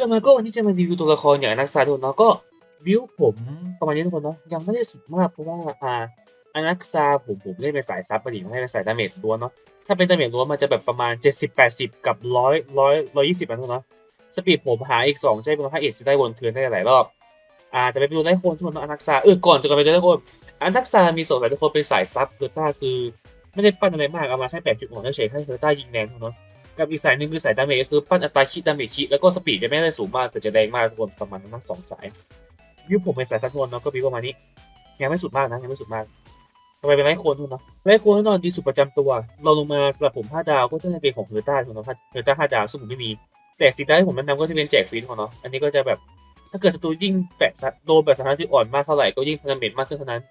ที่เรามาก็วันนี้จะมารีวิวตัวละครอย่างอนักซาทุกคนเนาะก็วิวผมประมาณนี้ทุกคนเนาะยังไม่ได้สุดมากเพราะว่าอ่าอนักซาผมผมเล่นเป็นสายซับปะดิไม่ได้เป็นสายดาเมจล้วนเนาะถ้าเป็นดาเมจล้วนมันจะแบบประมาณ 70 80 กับ 100 100 120อันทุกคนเนาะสปีดผมหาอีก2จะได้เป็นพระเอกจะได้วนเทือนได้หลายรอบอ่าจะไปดูได้คนทุกคนเนาะอนักซาเออก่อนจะไปดูได้คนอนักซามีส่วนหลายทุกคนเป็นสายซับเฮอร์ต้าคือ ไม่ได้ปั้นอะไรมากเอามาแค่8จุดของเฉยๆให้เฮอร์ต้ายิงแรงทุกคนเน กับอีกสายหนึ่งคือสายดาเมจก็คือปั้นอัตราคิดดาเมจคิดแล้วก็สปีดจะไม่ได้สูงมากแต่จะแรงมากทุกคนประมาณนั้นทั้งสองสายวิวผมเป็นสายสักคนเนาะก็วิวประมาณนี้ยังไม่สุดมากนะยังไม่สุดมากต่อไปเป็นไรโคนทุกคนเนาะไรโคนแน่นอนดีสุดประจำตัว เราลงมาสำหรับผม5ดาวก็จะเป็นของเฮอร์ต้าทุกคนเนาะเฮอร์ต้า5ดาวซึ่งผมไม่มีแต่สีดาที่ผมแนะนำก็จะเป็นแจกฟรีทุกคนเนาะอันนี้ก็จะแบบถ้าเกิดศัตรูยิ่งแปะโดนแบบสถานที่อ่อนมากเท่าไหร่ก็ยิ่งดาเมจมากขึ้นเท่านั้น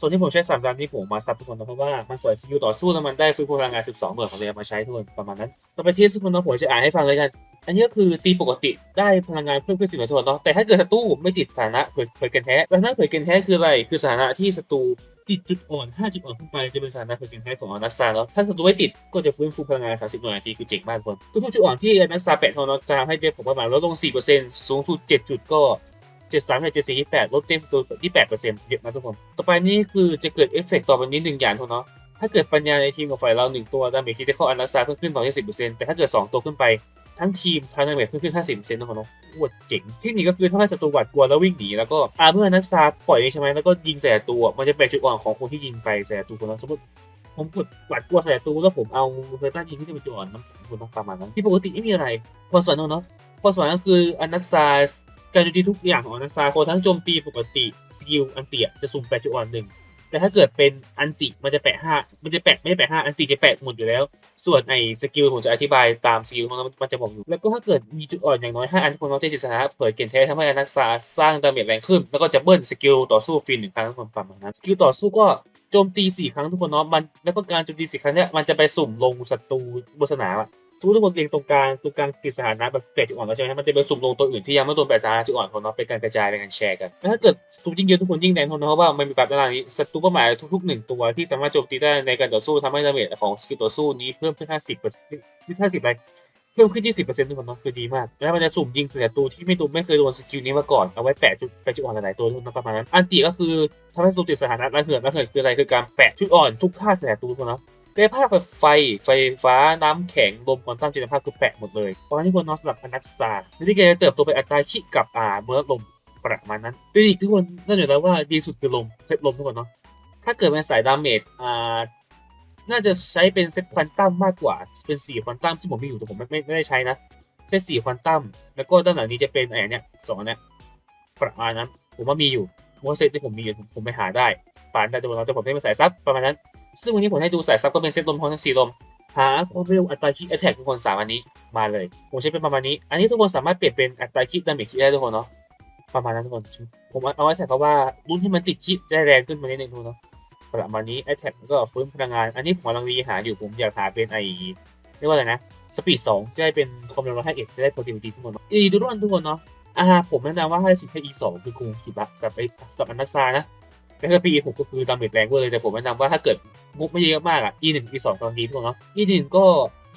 ส่วนที่ผมใช้สามดาวที่ผมมาซับทุกคนนะเพราะว่ามันเปิดสกิลต่อสู้แล้วมันได้ฟื้นพลังงาน 12เหมือนของเรียมาใช้ทุกคนประมาณนั้น ต่อไปที่ทุกคนนะผมจะอ่านให้ฟังเลยกัน อันนี้ก็คือตีปกติได้พลังงานเพิ่มขึ้นสิบหน่วยทุกคนเนาะแต่ถ้าเกิดศัตรูไม่ติดสถานะเผยเผยเกันแท้สถานะเผยเกันแท้คืออะไร คือสถานะที่ศัตรูติดจุดอ่อน 5 จุดอ่อนขึ้นไปจะเป็นสถานะเผยเกันแท้ของอนักซาเนาะถ้าศัตรูไม่ติดก็จะฟื้นฟูพลังงาน 30 หน่วยนาทีคือเจ๋งมากทุกคนทุกๆจุดอ่อนที่อนักซาแปะทอนเนาะจะทำให้เดฟผมประมาณลดลง 4%สูงสุด 7 จุดก็ เจ็ดสามเจ็ดสี่ยี่แปดลดเต็มตัวที่แปดเปอร์เซ็นต์เยอะนะทุกคน ต่อไปนี่คือจะเกิดเอฟเฟกต์ต่อไปนี้หนึ่งอย่างเท่านั้นถ้าเกิดปัญญาในทีมของฝ่ายเราหนึ่งตัวดาเมจที่ได้เข้าอันรักษาเพิ่มขึ้นต่อที่สิบเปอร์เซ็นต์แต่ถ้าเกิดสองตัวขึ้นไปทั้งทีมทั้งดาเมจเพิ่มขึ้นห้าสิบเปอร์เซ็นต์ทุกคนเนาะโคตรเจ๋งเทคนิคก็คือทำให้ศัตรูหวาดกลัวแล้ววิ่งหนีแล้วก็อาเมื่อนักซาปล่อยใช่ไหมแล้วก็ยิงใส่ศัตรูอะมันจะแปลจุดอ่อนของคนที่ยิงไปใส่ศัตรูคนนั้นสมมติผมกดหวาดกลัวใส่ศัตรูแล้วผมเอาเฮอร์ต้ายิงที่จะเป็นจุดอ่อนน้ำคนต้องประมาณนั้นที่ปกติไม่มีอะไรพอสวรรค์เนาะพอสวรรค์ก็คืออันนักซา การโจมตีทุกอย่างของอนักซาโคทั้งโจมตีปกติสกิลอันเตียจะสุ่มแปดจุดอ่อนหนึ่งแต่ถ้าเกิดเป็นอันติมันจะแปะห้ามันจะแปะไม่ได้แปะห้าอันติจะแปะหมดอยู่แล้ว ส่วนไอ้สกิลผมจะอธิบายตามสกิลมันมันจะบอกอยู่ แล้วก็ถ้าเกิดมีจุดอ่อนอย่างน้อยห้าอันทุกคนเราจะจิตสานะเผยเกณฑ์แท้ทำให้อนักซาสร้างดาเมจแรงขึ้น แล้วก็จะเบิ้ลสกิลต่อสู้ฟรีหนึ่งครั้งทุกคนประมาณนั้นสกิลต่อสู้ก็โจมตีสี่ครั้งทุกคนเนาะมันแล้วก็การโจมตีสี่ครั้งเนี้ยมันจะไปสุ่มลงศัตรูบนสนามอะ สมมติทุกคนเรียงตรงกลางตรงกลางติดสถานะแบบแปดจุดอ่อนแล้วใช่ไหมมันจะไปสุ่มลงตัวอื่นที่ยังไม่โดนแปดสถานะจุดอ่อนของเราเป็นการกระจายเป็นการแชร์กันถ้าเกิดศัตรูยิ่งเยอะทุกคนยิ่งแรงทุกคนเพราะว่ามันมีแบบตารางนี้ศัตรูเป้าหมายทุกๆหนึ่งตัวที่สามารถโจมตีได้ในการต่อสู้ทำให้ดาเมจของสกิลต่อสู้นี้เพิ่มขึ้นห้าสิบเปอร์เซ็นต์ที่ห้าสิบอะไรเพิ่มขึ้นยี่สิบเปอร์เซ็นต์ทุกคนเนาะคือดีมาก แล้วมันจะสุ่มยิงศัตรูที่ไม่โดนไม่เคยโดนสกิลนี้มาก่อนเอาไว้แปะจุดแปะจุดอ่อนหลายๆตัวทุกคนประมาณนั้นอันตีก็คือทำให้ศัตรูติดสถานะระเหิดระเหิดคืออะไรคือการแปะจุดอ่อนทุกท่าศัตรูทุกคนเนาะ กายภาพไฟ ไฟฟ้า น้ำแข็ง ลมควอนตัมจินตภาพคือแปะหมดเลยตอนที่คนนอนสลับอนักซาที่แกจะเติบโตเป็นอัตราคิกับอ่าเมื่อลมประมาณนั้นด้วยอีกทุกคนนั่นอยู่แล้วว่าดีสุดคือลมเซตลมทุกคนเนาะถ้าเกิดเป็นสายดาเมจอ่าน่าจะใช้เป็นเซตควอนตัมมากกว่า เป็นสี่ควอนตัมซึ่ผมมีอยู่แต่ผมไม่ไม่ไม่ได้ใช้นะเซตสี่ควอนตัมแล้วก็ด้านหลังนี้จะเป็นไอ้เนี่ยสองอันเนี้ยประมาณนั้น ผมว่ามีอยู่เพราะว่าเซตที่ผมมีอยู่ผมไปหาได้ป่านได้ตัวเราแต่ผมไม่เป็นสายซับประมาณนั้น ซึ่งวันนี้ผมให้ดูสายซับก็เป็นเซตลมพร้อมทั้งสี่ลม หาความเร็วอัตราคิดแอทแทกทุกคนสามอันนี้มาเลย ผมใช้เป็นประมาณนี้ อันนี้ทุกคนสามารถเปลี่ยนเป็นอัตราคิดดาเมจคิดได้ทุกคนเนาะ ประมาณนั้นทุกคน ผมเอาไว้ใส่เพราะว่ารุ่นที่มันติดคิดจะแรงขึ้นมานิดนึงทุกคนเนาะ ประมาณนี้แอทแทกก็ฟื้นพลังงาน อันนี้ผมกำลังรีหาอยู่ ผมอยากหาเป็นไอเรียกว่าอะไรนะ สปีดสองจะได้เป็นความเร็วร้อยห้าเอ็ดจะได้โปรตีนดีทุกคนเนาะอีดูรุ่นทุกคนเนาะอ่าผมแนะนำว่าให้สุดแค่ E สองคือคงสุดละสับไอสับอันนักซานะ แต่ถ้า PE 6ก็คือดาเมจแรงเวอร์เลยแต่ผมแนะนำว่าถ้าเกิดมุกไม่เยอะมากอะ E 1 E 2 ตอนนี้ทุกคนเนาะ E 1 ก็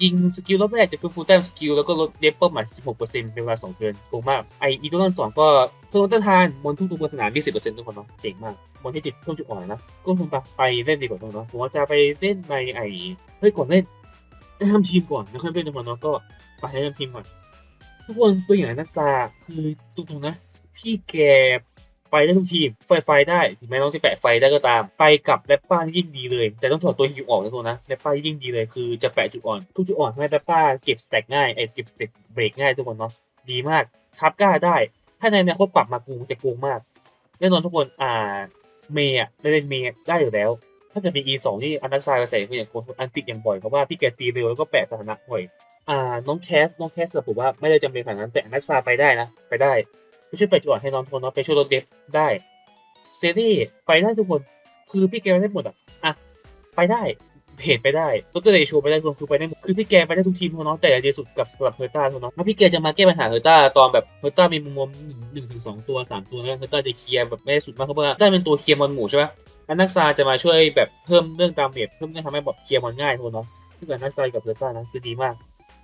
ยิงสกิลรอบแรกจะฟื้นฟูแต้มสกิลแล้วก็ลดเดฟเปิลใหม่16%เป็นเวลา 2 เดือนโกงมาก ไอ E ตัวนั้น2ก็เพิ่มต้านทานมอนทุกตัวบนสนาม 20%ทุกคนเนาะเจ๋งมากมอนที่ติดเพิ่มจุดอ่อนนะ ก็คงไปเล่นดีกว่าทุกคนเนาะผมว่าจะไปเล่นในไอเฮ้ยก่อนเล่นได้ทำทีมก่อนแล้วค่อยเล่นทุกคนเนาะก็ไปให้ทำทีมก่อนทุกคนตัวอย่างนักซาคือตรงๆนะ พี่แก ไปได้ทุกทีมไฟไฟได้ถึงแม้น้องจะแปะไฟได้ก็ตาม ไปกับแรปป้าที่ยิ่งดีเลย แต่ต้องถอดตัวฮิวออกนะตัวนะแรปป้ายิ่งดีเลยคือจะแปะจุดอ่อน ทุกจุดอ่อนทำให้แรปป้าเก็บสแต็กง่ายไอ้เก็บสแต็กเบรกง่ายทุกคนเนาะดีมากครับกล้าได้ ถ้าในอนาคตปรับมากูจะโกงมากแน่นอนทุกคนอ่าเมย์อะเล่นเมย์ได้อยู่แล้ว ถ้าเกิดมี E สองที่อันดักซายมาใส่คืออย่างคนอันติดอย่างบ่อยเพราะว่าพี่แกตีเร็วแล้วก็แปะสถานะบ่อยอ่าน้องแคสน้องแคสผมว่าไม่ได้จำเป็นขนาดนั้นแต่อันดักซาไปได้นะ ไปได้ ไปช่วยไปจุดอ่อนให้น้องทุกคนเนาะไปช่วยลดเดฟได้เซรี่ไปได้ทุกคนคือพี่แกไปได้หมดอะอะไปได้เพจไปได้ลดเดโชไปได้ทุกคนคือไปได้หมดคือพี่แกไปได้ทุกทีมทุกนเนาะแต่ดีสุดกับสลับเฮอร์ต้าทุกนเนาะถ้าพี่แกจะมาแก้ปัญหาเฮอร์ต้าตอนแบบเฮอร์ต้ามีมุมมองหนึ่งถึงสองตัวสามตัวแล้วเฮอร์ต้าจะเคลียร์แบบไม่ได้สุดมากเพราะว่าได้เป็นตัวเคลียร์มอนหมู่ใช่ไหมอันนักซาจะมาช่วยแบบเพิ่มเรื่องดาเมจเพิ่มเรื่องทำให้แบบเคลียร์มอนง่ายทุกคนเนาะที่เกิดนักซากับเฮอร์ต้านะคือดีมาก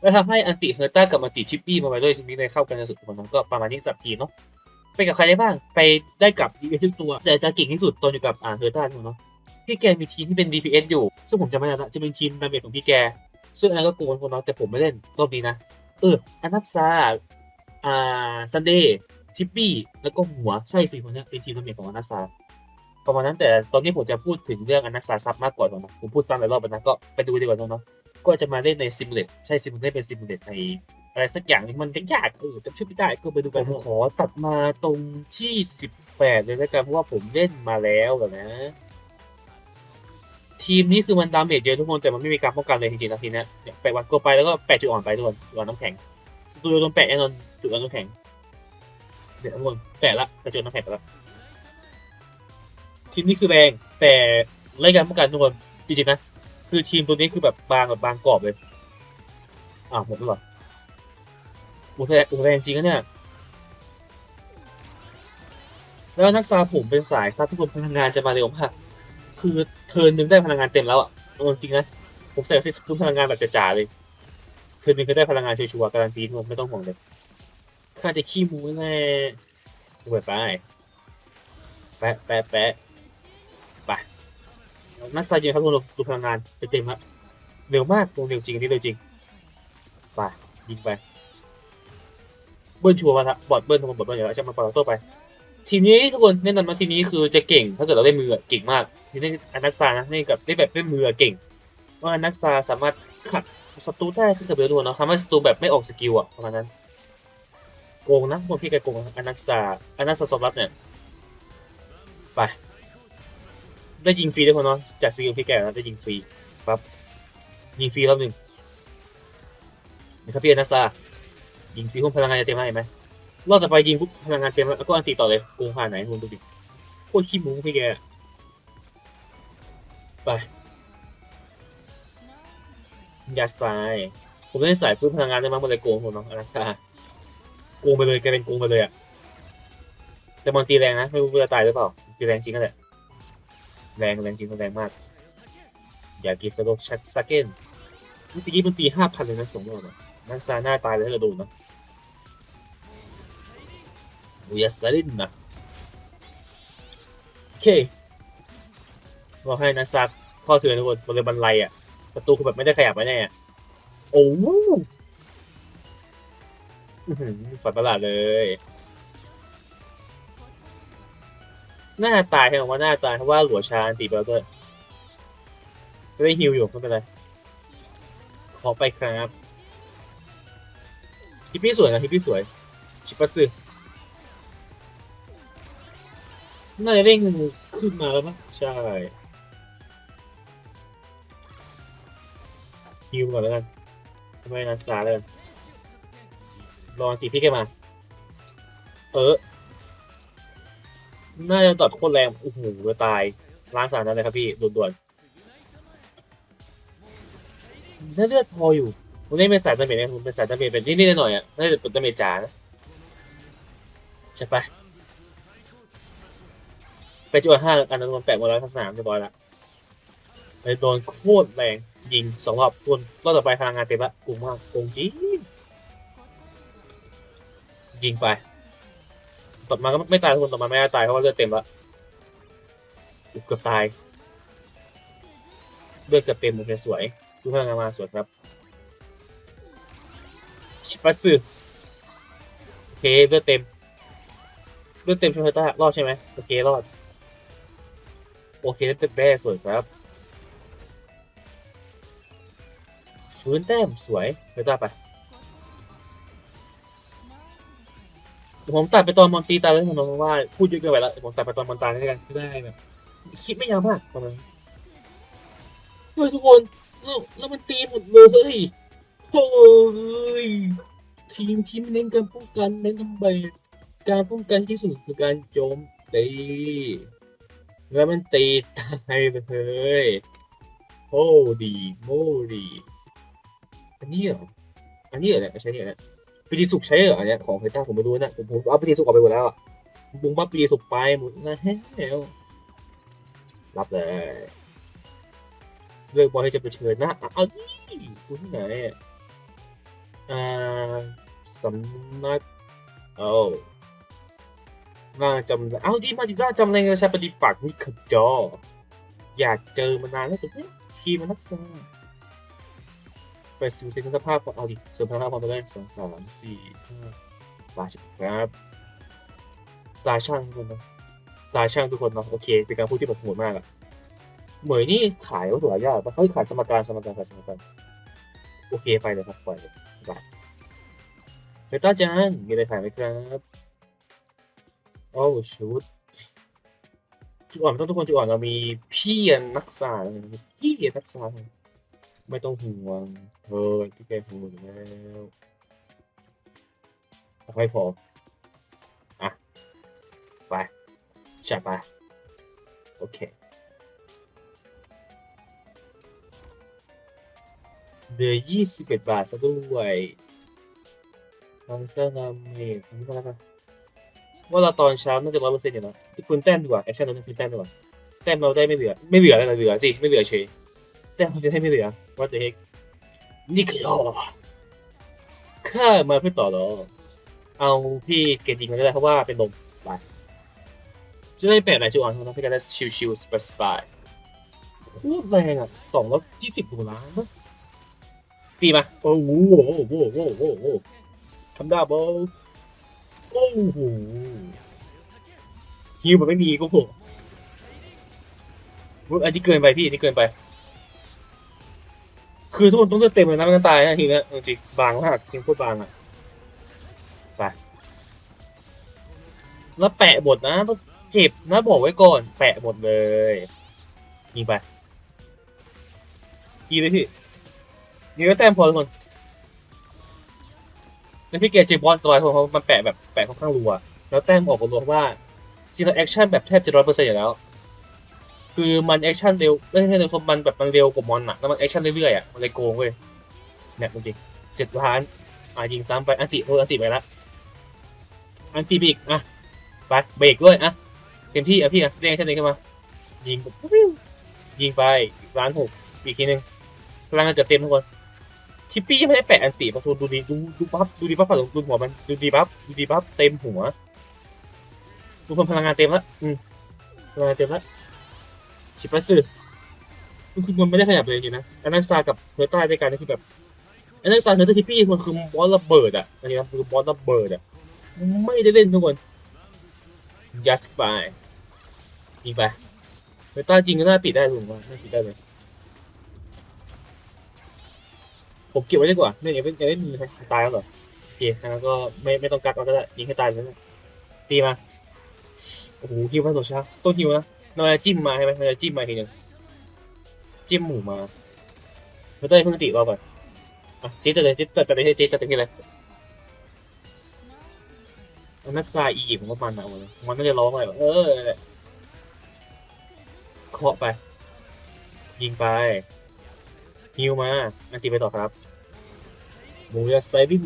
แล้วทำให้อันติเฮอร์ต้ากับอันติชิปปี้มาไปด้วยทีนี้เลยเข้ากันสุดคนนั้นก็ประมาณนี้สับทีเนาะไปกับใครได้บ้างไปได้กับดีเอทุกตัว แต่จะเก่งที่สุดตอนอยู่กับอ่าเฮอร์ต้าเนาะพี่แกมีทีมที่เป็น DPS อยู่ ซึ่งผมจะไม่ได้ละจะเป็นทีมดาเมจของพี่แก ซึ่งอันนั้นก็โกงคนเนาะแต่ผมไม่เล่นรอบนี้นะ เอออนักซาอ่าซันเดย์ทิปปี้แล้วก็หัวใช่สี่คนเนี้ยเป็นทีมดาเมจของอนักซาประมาณนั้นแต่ตอนนี้ผมจะพูดถึงเรื่องอนักซาซับมากกว่าเนาะผมพูดซ้ำหลายรอบแล้วนะก็ไปดูดีกว่าเนาะ ก็จะมาเล่นในซิมูเลตใช่ซิมูเลตเป็นซิมูเลตในอะไรสักอย่างหนึงมันยากๆเออจำชื่อไม่ได้ก็ไปดูกันผมขอตัดมาตรงที่18เลยแล้วกันเพราะว่าผมเล่นมาแล้วแบบนะ ทีมนี้คือมันดาเมจเยอะทุกคนแต่มันไม่มีการป้องกันเลยจริงๆนะทีเนี้ยเนี่ยแปะวันโกไปแล้วก็แปะจุดอ่อนไปทุกคนจุดอ่อนน้ำแข็งสตูดิโอโดนแปะแน่นอนจุดอ่อนน้ำแข็งเดี๋ยวทุกคนแปะละแปะจุดน้ำแข็งไปละทีมนี้คือแรงแต่ไล่การป้องกันทุกคนจริงๆนะ คือทีมตัวนี้คือแบบบางแบบบางกรอบเลยอ้าวหมดแล้วเหรออุแรงอุแรงจริงนะเนี่ย แล้วนักซาผมเป็นสายซับทุกคนพลังงานจะมาเร็วมากคือเทินหนึงได้พลังงานเต็มแล้วอะจริงนะผมใส่ซิซุ้มพลังงานแบบจ๋าเลย เทินหนึงก็ได้พลังงานชัวร์ๆการันตีทุกคนไม่ต้องห่วงเลยข้าจะขี้มูแน่ดูไปไปแปะแปะแปะ นักไซยิงครับทุกคนดูพลังงานจะเต็มละเร็วมากลงเร็วจริงนนี้เร็วจริงไปยิงไปเบิ้ลชัวร์มาละบอดเบิ้ลทุกคนบอดเบิ้ลอยู่แล้วใช่ไหมปล่อยเราโต้ไป ทีมนี้ทุกคนแนะนำมาทีมนี้คือจะเก่ง ถ้าเกิดเราได้มือเก่งมาก ทีนี้อันนักซานะนี่กับได้แบบได้มือเก่ง ว่าอนักซาสามารถขัดศัตรูได้ขึ้นกับเบลดูเนาะทำให้ศัตรูแบบไม่ออกสกิลอะประมาณนั้นโกงนะพวกพี่แกโกงอนักซาอนนักซาสอบรับเนี่ยไป ได้ยิงฟรีด้วยคนเนาะจากสกิลพี่แกนะได้ยิงฟรีปั๊บยิงฟรีรอบหนึ่งนะครับพี่อนาซายิงฟรีคุณพลังงานจะเต็มให้ไหมรอบต่อไปยิงปุ๊บพลังงานเต็มแล้วก็อันตีต่อเลยกูผ่านไหนคุณดูดิโคตรขี้หมูพี่แกไปยัสไปผมได้สายฟื้นพลังงานได้มากมาเลยโกงผมเนาะอนาซาโกงไปเลยแกเป็นโกงไปเลยอะแต่มันตีแรงนะไม่รู้ว่าจะตายหรือเปล่าตีแรงจริงก็แหละ แรงแรงจริงแรงมาก อยากกินสโลกชักซักเก้นเมื่อกี้มันตีห้าพันเลยนะสมมติว่านักซาหน้าตายเลยถ้าเราโดนนะอุยาซาลินนะโอเคเราให้นักซาข้อเถื่อนทุกคนบนเรือบันไลอะ ประตูคือแบบไม่ได้ขยับไปแน่อะโอ้โหอื้อหือฝันประหลาดเลย หน้าตายใช่ไหมว่าหน้าตายเพราะว่าหลัวชาอันติไปแล้วด้วยจะได้ฮิวอยู่ไม่เป็นไร ขอไปครับฮิปปี้สวยนะฮิปปี้สวย ชิปัสซึน่าจะเร่งขึ้นมาแล้วปะใช่ฮิวก่อนแล้วกันทำไมนันซาเลยรอสีพี่แกมา เออ น่าจะตัดโคตรแรงโอ้โหจะตายล้างสารนั้นเลยครับพี่ด่วนๆน่าเลือดพออยู่ผมนี่เป็นสายดาเมจนะผมเป็นสายดาเมจเป็นนิดๆหน่อยๆอะน่าจะเป็นดาเมจจ๋านะใช่ปะไปจุดห้าอันนั้นมันแปะหมดแล้วทั้งสนามเรียบร้อยละเลยโดนโคตรแรงยิงสองรอบทุนรอบต่อไปพลังงานเต็มละกูมากโกงจริงยิงไป ต่อมาก็ไม่ตายทุกคนต่อมาไม่ได้ตายเพราะว่าเลือดเต็มล้วอุ๊ยเกือบตาย เลือดเกือบเต็มโอเคสวยชุดพลังงานมาสวยครับชิปัสสึโอเคเลือดเต็ม เลือดเต็มชูเฮต้ารอดใช่ไหมโอเครอด โอเคเลือดเต็มแบ้สวยครับฟื้นแต้มสวยเฮต้าไป ผมตัดไปตอนมอนตีตายแล้วผมมองว่าพูดเยอะเกินไปแล้วผมตัดไปตอนมอนตายได้กันได้แบบคิดไม่ยาวมากประมาณเฮ้ยทุกคนแล้วแล้วมันตีหมดเลยโอ้ยทีมที่เน้นการป้องกันเน้นทำไมการป้องกันที่สุดคือการโจมตีแล้วมันตีตายไปเลยโอ้ดีโมดีอันนี้เหรออันนี้เหรอเนี่ยใช่เนี่ย ปีดีสุกใช้เหรอเนี้ยของเพต้าผมไม่รู้นะผมผมเอาปีดีสุกออกไปหมดแล้วอะบุ้งบัฟปีดีสุกไปหมดแล้วรับเลยเลือกบอลให้จะไปเชิญนะเอาดิคุณที่ไหนอ่าสำนักโอ้น่าจำเอ้าดีมาดิน่าจำเลยใช้ปฏิปักษ์นี่ขจออยากเจอมานานแล้วต่เนี่ยทีมันนักษา ไปสื่อเสนภาพเอาดิเสริมพลังความเป็นได้สองสามสี่ห้าราชครับตาช่างทุกคนเนาะตาช่างทุกคนเนาะโอเคเป็นการพูดที่แบบโหดมากอะเหมยนี่ขายวัตถุหายากปะเขาขายสมการสมการขายสมการโอเคไปเลยครับปล่อยเลยไปเบต้าจังมีอะไรขายไหมครับโอ้ชุดจุดอ่อนไม่ต้องทุกคนจุดอ่อนเรามีพี่นักษาพี่นักษา ไม่ต้องห่วงเธอที่แกห่วงแล้วไม่พออะ ไปจัดไป โอเคเหลือยี่สิบเอ็ดบาทซะด้วยทางเสื้อนำเมทนี่ก็แล้วกันว่าเราตอนเช้าน่าจะร้อยเปอร์เซ็นต์อยู่นะคืนแต้มดีกว่าแอคชั่นเราต้องคืนแต้มดีกว่าแต้มเราได้ไม่เหลือ ไม่เหลืออะไรเหลือสิ ไม่เหลือเฉย แต้มเราจะได้ไม่เหลือว่าจะเฮกนี่คืออ๋อข้ามาเพื่อต่อรองเอาพี่เกรดยิงมาก็ได้เพราะว่าเป็นลมไปจะได้แปะไหนจุดอ่อนของเราพี่กันได้ชิวๆสบายสบายๆโคตรแรงอะสองร้อยยี่สิบล้านนะตีมาโอ้โหโอ้โหโอ้โหโอ้โหคำดาบอลโอ้โหฮิวมันไม่มีก็โหอันนี้เกินไปพี่อันนี้เกินไป คือทุกคนต้องเต็มเลยนะมันตายนะทีนี้จริงบางมากจริงโคตรบางอะไปแล้วแปะบทนะต้องเจ็บนะบอกไว้ก่อน แปะหมดเลยยิงไปยิงเลยพี่ยิงไว้แต้มพอทุกคนแล้วพี่เกจเจบอลสบายเพราะมันแปะแบบแปะค่อนข้างรัว แล้วแต้มออกรัวเพราะว่าซีนแอคชั่นแบบแทบจะร้อยเปอร์เซ็นต์อยู่แล้ว คือมันแอคชั่นเร็วไม่ใช่เร็วมันแบบมันเร็วกว่ามอนอะแล้วมันแอคชั่นเรื่อยๆอะมันเลยโกงเว้ยเนี่ยจริงเจ็ดล้านอะยิงซ้ำไปอันติเอออันติไปละอันติไปอีกอะไปเบรกด้วยอะเต็มที่อะพี่อะเร่งแค่นี้ขึ้นมา ยิงยิงไปล้านหกอีกทีหนึ่งพลังงานจะเต็มทุกคนทิปปี้ยังไม่ได้แปะอันติมาดูดีดูดูบัฟดูดีบัฟฝั่งดูหัวมันดูดีบัฟดูดีบัฟเต็มหัวดูคนพลังงานเต็มล้วอืมพลังงานเต็มล้ว ชิปัสซึคือมันไม่ได้ขยับเลยจริงนะอันนักซากับเฮอร์ต้าด้วยกันนี่คือแบบอันนักซาเฮอร์ต้าทิปปี้มันคือบอสระเบิดอะอันนี้ครับคือบอสระเบิดอะไม่ได้เล่นทุกคนยัสไปยิงไปเฮอร์ต้าจริงก็น่าปิดได้ถูกไหมน่าปิดได้เลยผมเก็บไว้ดีกว่าเนี่ยยังไม่ยังไม่มีใครตายแล้วเหรอโอเคงั้นก็ไม่ไม่ต้องกักเอาก็ได้ยิงให้ตายเลยนะตีมาโอ้โหฮิวมาตัวช้าต้นฮิวนะ เราจะจิ้มมาใช่ไหมเราจะจิ้มมาทีหนึ่งจิ้มหมูมาเราได้เพิ่งติเรอบก่อนอะเจ๊จะเลยเจ๊จัดจัดเลยเจ๊จัดเต็มที่เลยเอานักซาอีผมก็มันนะเอาเลยมันน่าจะร้องอะไรวะเออเคาะไป ยิงไปฮิวมาอันตีไปต่อครับหมูยาไซบิน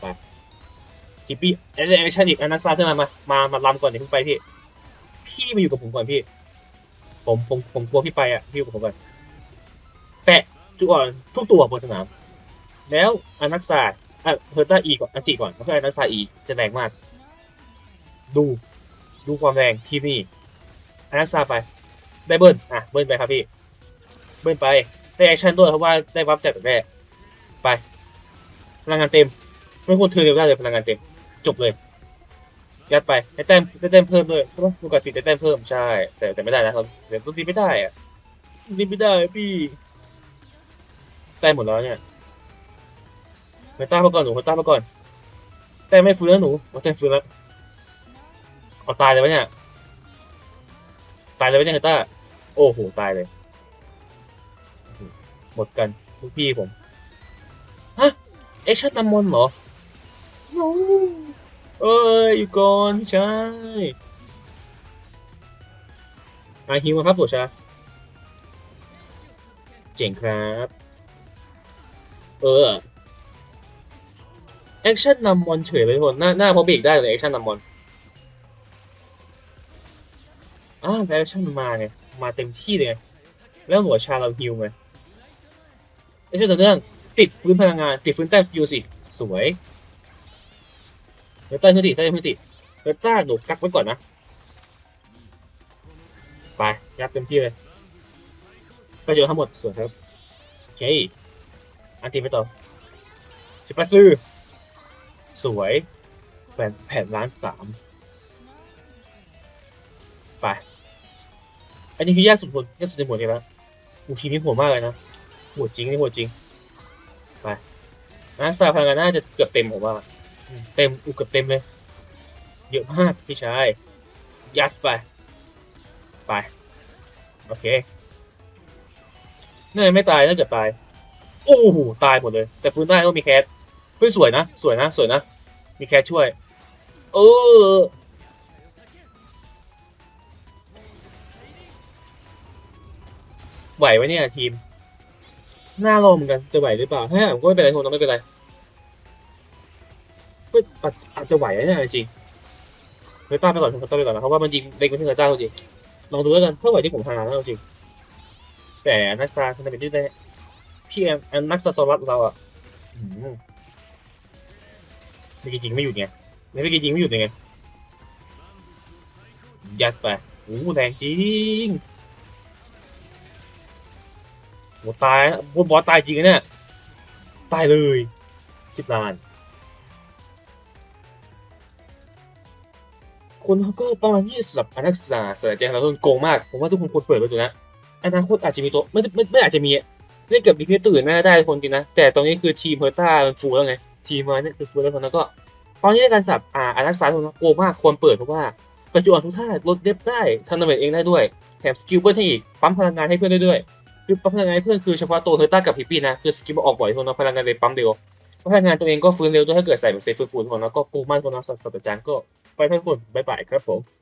ไปจิปปี้แอคชั่นอีกอันนักซาขึ้นมามามามาลำก่อนเดี๋ยวเพิ่งไปพี่ พี่มาอยู่กับผมก่อนพี่ ผมผมผมกลัวพี่ไปอะพี่อยู่กับผมก่อนแปะจุกอ่อนทุกตัวบนสนาม แล้วอนักซาอะเฮอร์ต้าอีก่อนอันติก่อนแล้วก็อนักซาอีจะแรงมาก ดูดูความแรงที่นี่อนักซาไป ได้เบิ้ลอะเบิ้ลไปครับพี่ เบิ้ลไปได้แอคชั่นด้วยเพราะว่าได้วับจากแรกไปพลังงานเต็ม ไม่ควรเทอร์เร็วได้เลยพลังงานเต็ม จบเลย ยัดไปได้แต้มได้แต้มเพิ่มด้วยใช่ปะปกติได้แต้มเพิ่มใช่ แต่แต่ไม่ได้นะครับเดี๋ยวต้องตีไม่ได้อะตีไม่ได้พี่แต้มหมดแล้วเนี่ยไปต้ามาก่อนหนูไปต้ามาก่อน แต้มไม่ฟื้นแล้วหนูเอาแต้มฟื้นแล้วเอาตายเลยวะเนี่ย ตายเลยวะเนี่ยเฮต้า โอ้โหตายเลย หมดกันทุกพี่ผม ฮะ เอ็กชั่นนำมนต์เหรอ เอ้ยอยู่ก่อนใช่อาฮิวมาครับตัวชาเจ๋งครับ เออแอคชั่นนำมอนเฉยเลยทุกคนหน้าหน้าพอบรกได้เลยแอคชั่นนำมอนอ้าวแอคชั่นมาไงมาเต็มที่เลยแล้วหัวชาเราฮิวไงไม่ใช่ต่อเนื่องติดฟื้นพลังงาน ติดฟื้นแต้มสกิลสิสวย เดี๋ยวเต้นพื้นติเต้นพื้นติเดี๋ยวต้าหนูกักไว้ก่อนนะ ไป ยัดเต็มที่เลยก็เจอทั้งหมดสวยครับ โอเค อันตีไปต่อชิปาซื้อ สวย แผ่นแผ่นล้านสามไป อันนี้คือยากสุดคนยากสุดในหมดนี้แล้วอูทีนี้โหดมากเลยนะโหดจริงนี่โหดจริง ไปนะซาพลังงานน่าจะเกือบเต็มผมว่า เต็มอูเกือบเต็มเลย เยอะมากพี่ชาย ยัสไป ไป โอเคน่าจะไม่ตายน่าจะตาย โอ้โห ตายหมดเลย แต่ฟื้นได้ก็มีแคสเฮ้ยสวยนะ สวยนะ สวยนะ มีแคสช่วย เออไหวไหมเนี่ยทีม น่ารอเหมือนกัน จะไหวหรือเปล่าถ้าผมก็ไม่เป็นไรคงต้องไม่เป็นไร ก็อาจอาจจะไหวนะเนี่ยจริงเฮ้ยต้าไปก่อนต้าไปก่อนนะเพราะว่ามันยิงเล็งไปที่เฮอร์ต้าจริงลองดูแล้วกันถ้าไหวที่ผมหาแล้วจริง แต่นักซาคุณเป็นที่ได้พี่แอมแอมนักซาโซลัสเราอะอืมไม่จริงไม่หยุดไงไม่จริงไม่หยุดไงยัดไปโอ้แรงจริงโหตายนะบนบอสตายจริงนะเนี่ยตายเลยสิบล้าน คนเขาก็ประมาณนี้สำหรับอนักศึกษาสือแจงเราคนโกงมาก ผมว่าทุกคนควรเปิดไปตัวนะอนาคตอาจจะมีตัวไม่ไม่ไม่อาจจะมีอะเล่นกับดีเพสตื่นน่าได้คนจริงนะ แต่ตอนนี้คือทีมเฮอร์ต้ามันฟูแล้วไง ทีมมาเนี่ยคือฟูแล้วคนนั้นก็ ตอนนี้ในการสับอ่าอนักศึกษาทุกคนโกงมากควรเปิดเพราะว่าปัจจุบันทุกท่าลดเดฟได้ทำดาเมจเองได้ด้วยแถมสกิลเพิ่มให้อีกปั๊มพลังงานให้เพื่อนได้ด้วยคือปั๊มพลังงานให้เพื่อนคือเฉพาะตัวเฮอร์ต้ากับฮิปปี้นะคือสกิลออกบ่อยทุกคนนะพลังงานเลยปั๊มเร็วพลังงานตัวเองก็ฟื้นเร็วด้วยถ้าเกิดใส่แบบเซฟฟื้นฟูทุกคนแล้วก็โกงมากทุกคนนะสับสับจางก็ ไปทุกคนบ๊ายบายครับผม